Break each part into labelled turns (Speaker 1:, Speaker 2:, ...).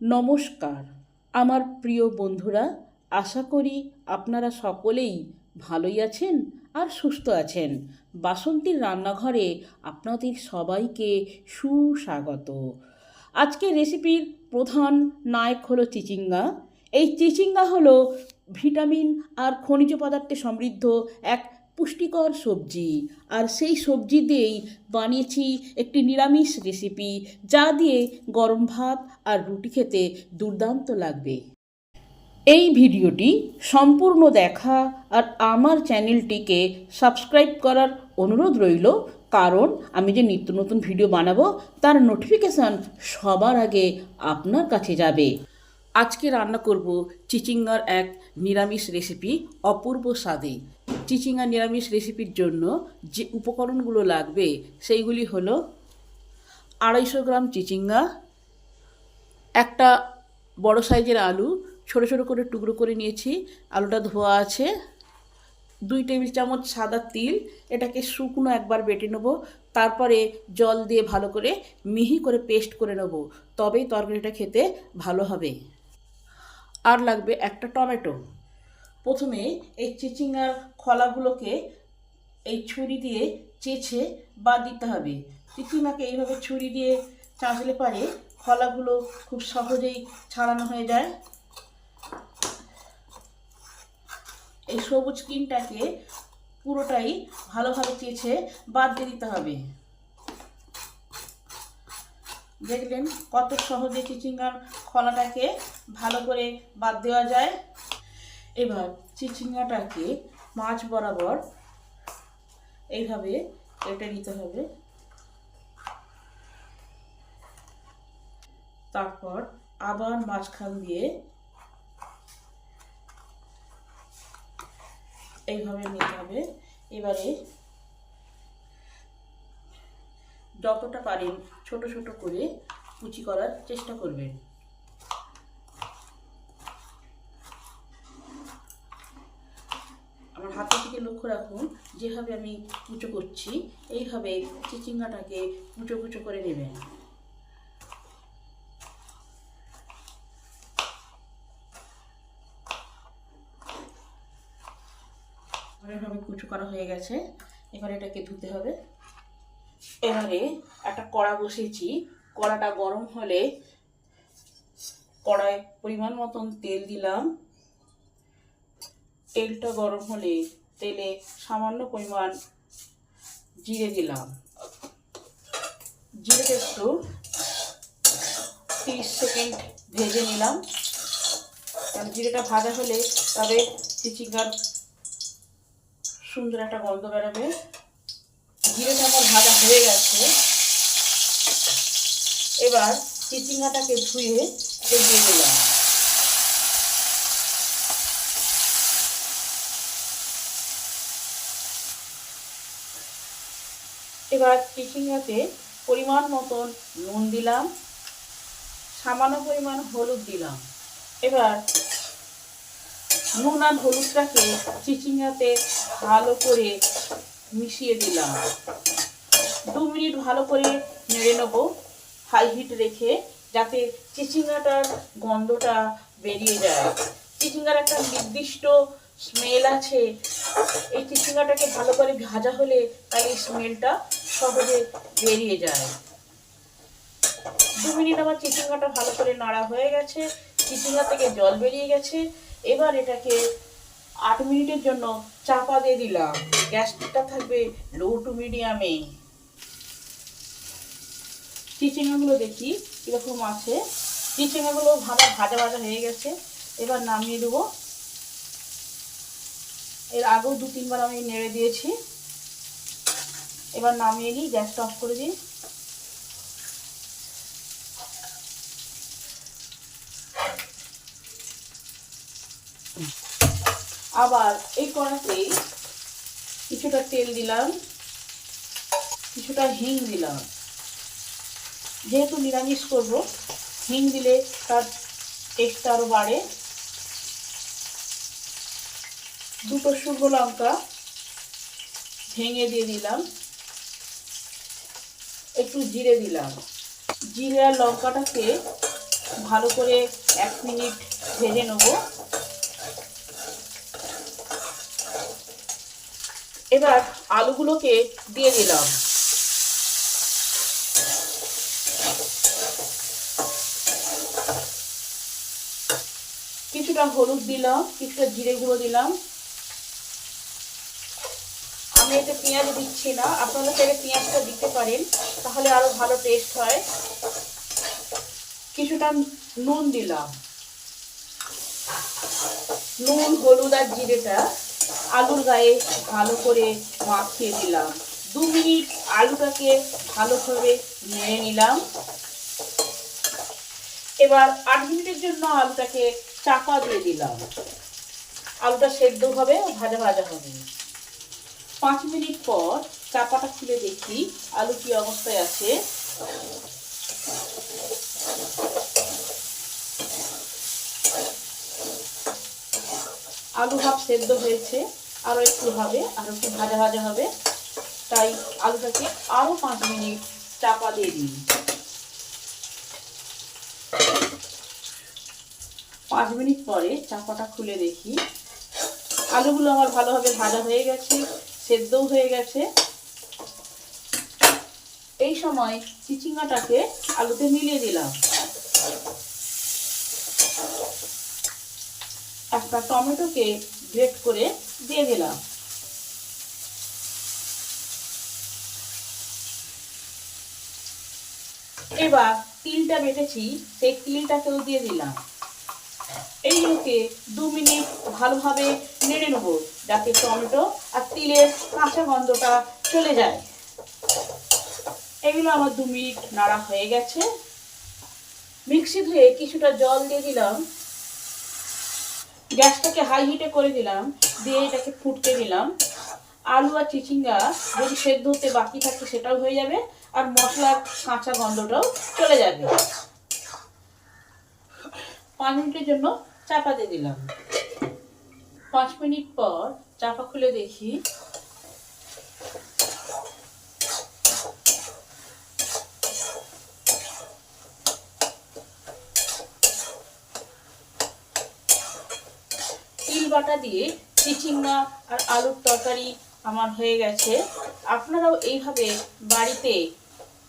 Speaker 1: নমস্কার। আমার প্রিয় বন্ধুরা, আশা করি আপনারা সকলেই ভালোই আছেন আর সুস্থ আছেন। বাসন্তীর রান্নাঘরে আপনাদের সবাইকে সুস্বাগত। আজকে রেসিপির প্রধান নায়ক হলো চিচিঙ্গা। এই চিচিঙ্গা হলো ভিটামিন আর খনিজ পদার্থে সমৃদ্ধ এক পুষ্টিকর সবজি। আর সেই সবজি দিয়েই বানিয়েছি একটি নিরামিষ রেসিপি যা দিয়ে গরম ভাত আর রুটি খেতে দুর্দান্ত লাগবে। এই ভিডিওটি সম্পূর্ণ দেখা আর আমার চ্যানেলটিকে সাবস্ক্রাইব করার অনুরোধ রইল, কারণ আমি যে নিত্য নতুন ভিডিও বানাবো, তার নোটিফিকেশান সবার আগে আপনার কাছে যাবে। আজকে রান্না করব চিচিঙ্গার এক নিরামিষ রেসিপি অপূর্ব স্বাদে। চিচিঙ্গা নিরামিষ রেসিপির জন্য যে উপকরণগুলো লাগবে, সেইগুলি হলো আড়াইশো গ্রাম চিচিঙ্গা, একটা বড় সাইজের আলু, ছোট ছোট করে টুকরো করে নিয়েছি, আলুটা ধোয়া আছে, দুই টেবিল চামচ সাদা তিল, এটাকে শুকনো একবার বেটে নেব, তারপরে জল দিয়ে ভালো করে মিহি করে পেস্ট করে নেব, তবেই তরকারিটা খেতে ভালো হবে। আর লাগবে একটা টমেটো। প্রথমে এই চিচিঙ্গার খলাগুলোকে এই ছুরি দিয়ে চেছে বাদ দিতে হবে। চিচিঙ্গাকে এইভাবে ছুরি দিয়ে চাঁচলে পারে খলাগুলো খুব সহজেই ছাড়ানো হয়ে যায়। এই সবুজ স্কিনটাকে পুরোটাই ভালোভাবে চেছে বাদ দিয়ে দিতে হবে। দেখলেন কত সহজে চিচিঙ্গার খলাটাকে ভালো করে বাদ দেওয়া যায়। এবার চিচিঙ্গাটাকে মাছ বরাবর এইভাবে কেটে নিতে হবে। তারপর আবার মাঝখান দিয়ে এইভাবে নিতে হবে। এবারে যতটা পারেন ছোট ছোট করে কুচি করার চেষ্টা করবেন। লক্ষ্য রাখুন, যেভাবে আমি কুচো করছি, এইভাবে চিচিঙ্গাটাকে কুচো কুচো করে নেবেন। এভাবে কুচো করা হয়ে গেছে। এবার এটাকে ধুতে হবে। এবারে একটা কড়া বসিয়েছি। কড়াটা গরম হলে কড়ায় পরিমাণ মতন তেল দিলাম। তেলটা গরম হলে তেলে সামান্য পরিমাণ জিরে দিলাম। জিরেটা একটু তিরিশ সেকেন্ড ভেজে নিলাম। কারণ জিরেটা ভাজা হলে তবে চিচিঙ্গার সুন্দর একটা গন্ধ বেরোবে। জিরেটা আমার ভাজা হয়ে গেছে। এবার চিচিঙ্গাটাকে ধুয়ে দিয়ে দিলাম। এবার চিচিঙ্গাতে পরিমাণ মতন নুন দিলাম, সামান্য পরিমাণ হলুদ দিলাম। এবার নুন আর হলুদটাকে চিচিঙ্গাতে ভালো করে মিশিয়ে দিলাম। দু মিনিট ভালো করে নেড়ে নেব, হাই হিট রেখে, যাতে চিচিঙ্গাটার গন্ধটা বেরিয়ে যায়। চিচিঙ্গার একটা নির্দিষ্ট স্মেল আছে। এই চিচিঙ্গাটাকে ভালো করে ভাজা হলে তাহলে এই স্মেলটা সহজে বেরিয়ে যায়। দু মিনিট আমার চিচিঙ্গাটা ভালো করে নাড়া হয়ে গেছে। চিচিঙ্গা থেকে জল বেরিয়ে গেছে। এবার এটাকে আট মিনিটের জন্য চাপা দিয়ে দিলাম। গ্যাসটা থাকবে লো টু মিডিয়ামে। চিচিঙ্গাগুলো দেখি কীরকম আছে। চিচিঙ্গাগুলো ভাজা ভাজা ভাজা হয়ে গেছে। এবার নামিয়ে দেবো এর আগেও দু তিনবার আমি নেড়ে দিয়েছি। এবার নামিয়ে নিই, গ্যাসটা অফ করে দিই। আবার এই কড়াতেই কিছুটা তেল দিলাম, কিছুটা হিং দিলাম। যেহেতু নিরামিষ করব, হিং দিলে তার টেস্টটা আরও বাড়ে। দুটো শুকনো লঙ্কা ভেঙে দিয়ে দিলাম একটু জিরে দিলাম। জিরে আর লঙ্কাটাকে ভালো করে এক মিনিট ভেজে নেব। এবার আলুগুলোকে দিয়ে দিলাম। কিছুটা হলুদ দিলাম, কিছুটা জিরে গুঁড়ো দিলাম আমি এতে পেঁয়াজ দিচ্ছি না। আপনারা চাইলে পেঁয়াজটা দিতে পারেন, তাহলে আরও ভালো টেস্ট হয়। কিছুটা নুন দিলাম। নুন, হলুদ আর জিরেটা আলুর গায়ে ভালো করে মাখিয়ে দিলাম। দু মিনিট আলুটাকে ভালোভাবে নেড়ে নিলাম। এবার আট মিনিটের জন্য আলুটাকে চাপা দিয়ে দিলাম। আলুটা সেদ্ধ হবে, ভাজা ভাজা হবে। পাঁচ মিনিট পর চাপাটা খুলে দেখি, আলু কি অবস্থায় আছে। আলু হাফ সেদ্ধ হয়েছে আরও একটু হবে আরও একটু ভাজা ভাজা হবে। তাই আলুটাকে আরও পাঁচ মিনিট চাপা দিয়ে দিন। পাঁচ মিনিট পরে চাপাটা খুলে দেখি। আলুগুলো আমার ভালোভাবে ভাজা হয়ে গেছে। সেদ্ধও হয়ে গেছে। এই সময় চিচিঙ্গাটাকে আলুতে মিলিয়ে দিলাম। একটা টমেটোকে গ্রেট করে দিয়ে দিলাম। এবার তিলটা বেটেছি, সেই তিলটাকেও দিয়ে দিলাম। এইগুলোকে দু মিনিট ভালোভাবে নেড়ে নেব যাতে টমেটো আর তিলের কাঁচা গন্ধটা চলে যায়। এগুলো আমার দু মিনিট নাড়া হয়ে গেছে। মিক্সি ধুয়ে কিছুটা জল দিয়ে দিলাম। গ্যাসটাকে হাই হিটে করে দিলাম, দিয়ে এটাকে ফুটতে দিলাম। আলু আর চিচিঙ্গা যদি সেদ্ধ হতে বাকি থাকে সেটাও হয়ে যাবে, আর মশলার কাঁচা গন্ধটাও চলে যাবে। পাঁচ মিনিটের জন্য চাপা দিয়ে দিলাম। পাঁচ মিনিট পর চাপা খুলে দেখি। তিল বাটা দিয়ে চিচিঙ্গা আর আলুর তরকারি আমার হয়ে গেছে। আপনারাও এইভাবে বাড়িতে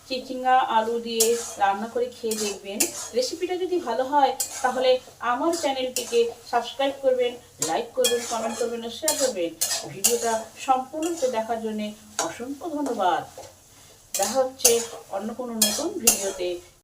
Speaker 1: চিচিঙ্গা, আলু দিয়ে রান্না করে খেয়ে দেখবেন। রেসিপিটা যদি ভালো হয়, তাহলে আমার চ্যানেলটিকে সাবস্ক্রাইব করবেন, লাইক করবেন, কমেন্ট করবেন ও শেয়ার করবেন। ভিডিওটা সম্পূর্ণ দেখার জন্যে অসংখ্য ধন্যবাদ। দেখা হচ্ছে অন্য কোনো নতুন ভিডিওতে।